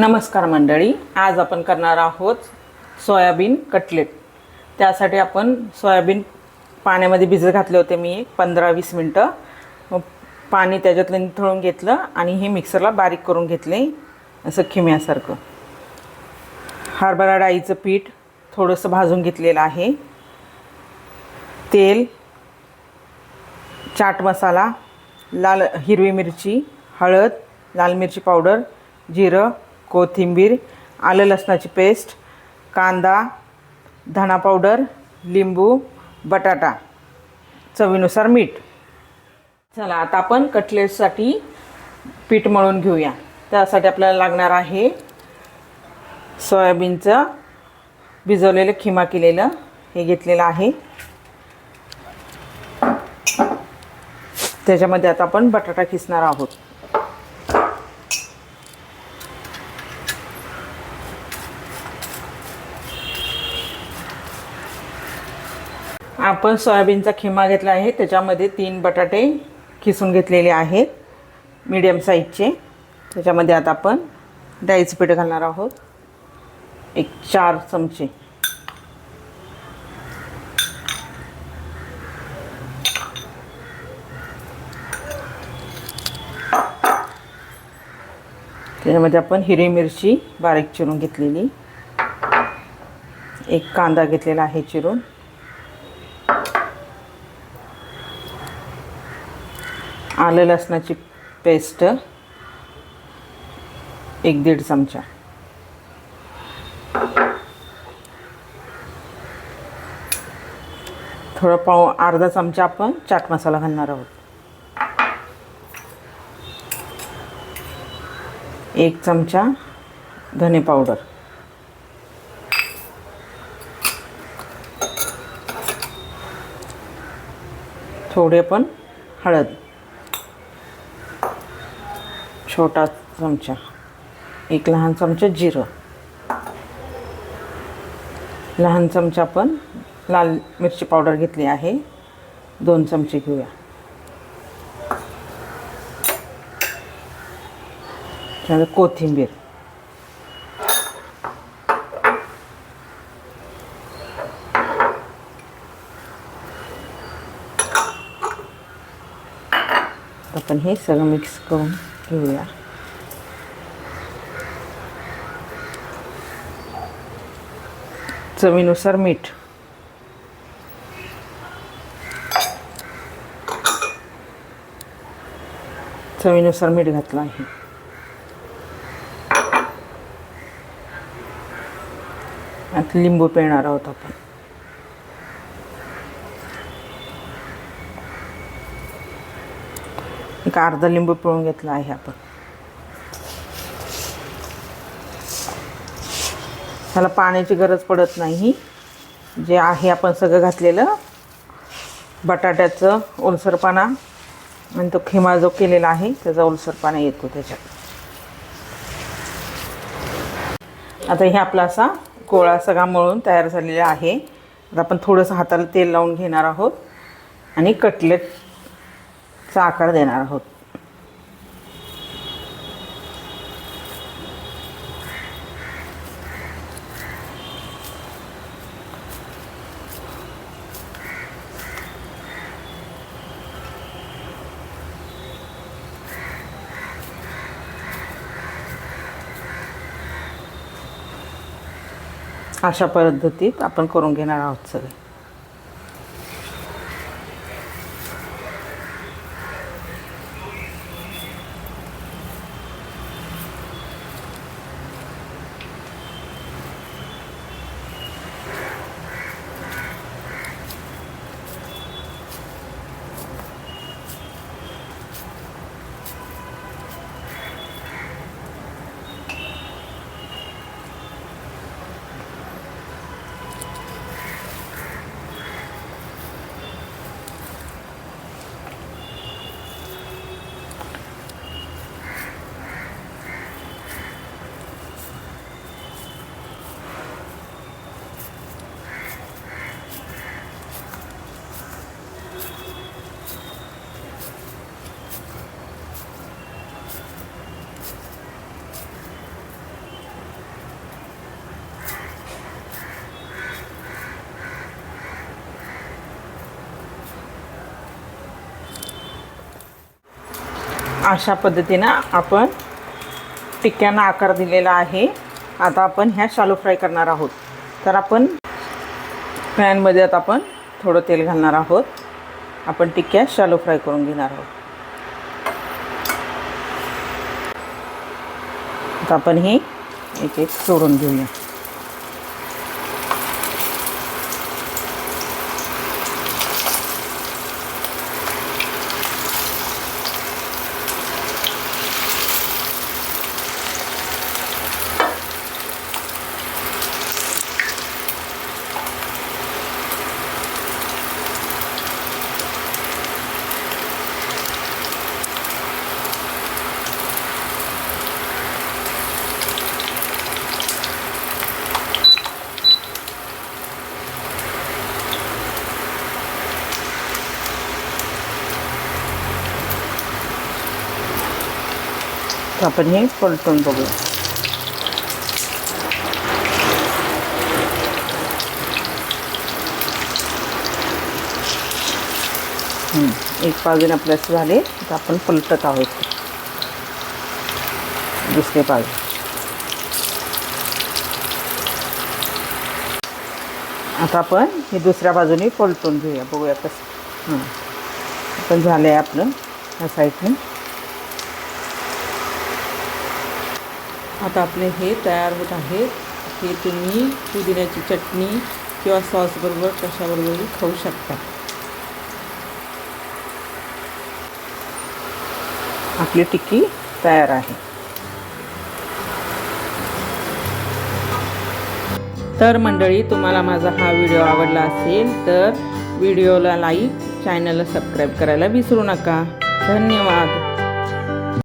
नमस्कार मंडळी आज आपण करणार आहोत सोयाबीन कटलेट. त्यासाठी आपण सोयाबीन पाण्यामध्ये भिजत घातले होते मी एक पंधरा वीस मिनटं. मग पाणी त्याच्यातलं निथळून घेतलं आणि हे मिक्सरला बारीक करून घेतले असं खिम्यासारखं. हरभरा डाळीचं पीठ थोडंसं भाजून घेतलेलं आहे. तेल चाट मसाला लाल हिरवी मिरची हळद लाल मिरची पावडर जिरं कोथिंबीर आलं लसणाची पेस्ट कांदा धणा पावडर लिंबू बटाटा. चवीनुसार मीठ. चला आता आपण कटलेटसाठी पीठ मळून घेऊया. त्यासाठी आपल्याला लागणार आहे सोयाबीनचं भिजवलेलं खिमा केलेलं. हे घेतलेलं आहे. त्याच्यामध्ये आता आपण बटाटा किसणार आहोत. आपण सोयाबीनचा खिमा घेतला आहे. त्याच्यामध्ये तीन बटाटे किसून घेतलेले आहेत. मीडियम साईजचे त्याच्यामध्ये आता आपण डाळीचं पीठ घालणार आहोत. एक चार चमचे. त्याच्यामध्ये आपण हिरवी मिरची बारीक चिरून घेतलेली. एक कांदा घेतलेला आहे चिरून. आलं लसणाची पेस्ट. एक दीड चमचा. थोडं पाव अर्धा चमचा आपण चाट मसाला घालणार आहोत. एक चमचा धने पावडर. थोडे पण हळद. छोटा चमचा एक लहान चमचा जिरं. लहान चमचा पण लाल मिरची पावडर घेतली आहे. दोन चमचे घेऊया. त्यानंतर कोथिंबीर. आपण हे सगळं मिक्स करून घेऊया चवीनुसार मीठ. चवीनुसार मीठ घातलं आहे. आता लिंबू पिळणार आहोत आपण. अर्धा लिंबू पिळून घेतला आहे आपण. ह्याला पाण्याची गरज पडत नाही. जे आहे आपण सगळं घातलेलं बटाट्याचं ओलसरपणा आणि तो खिमा जो केलेला आहे त्याचा ओलसरपणा येतो त्याच्यात. आता हे आपला असा गोळा सगळा मळून तयार झालेला आहे. आता आपण थोडंसं हाताला तेल लावून घेणार आहोत. आणि कटलेट आकार देणार आहोत. अशा पद्धतीत आपण करून घेणार आहोत सगळे. अशा पद्धतीनं आपण टिक्क्यांना आकार दिलेला आहे. आता आपण ह्या शालो फ्राय करणार आहोत. तर आपण पॅनमध्ये आता आपण थोडं तेल घालणार आहोत. आपण टिक्क्या शालो फ्राय करून घेणार आहोत. आता आपण हे एक एक सोडून घेऊया. आपण हे पलटून बघूया एक बाजूने आपल्या असं झाले तर आपण पलटत आहोत. दुसरे बाजू. आता आपण हे दुसऱ्या बाजूने पलटून घेऊया बघूया कसं. पण आपण झालं आहे आपलं या साईडने. आता आपले हे तयार होत आहेत हे तुम्ही पुदिन्याची चटणी किंवा सॉसबरोबर कशाबरोबरही खाऊ शकता. आपली टिक्की तयार आहे. तर मंडळी तुम्हाला माझा हा व्हिडिओ आवडला असेल तर व्हिडिओला लाईक चॅनलला सबस्क्राईब करायला विसरू नका. धन्यवाद.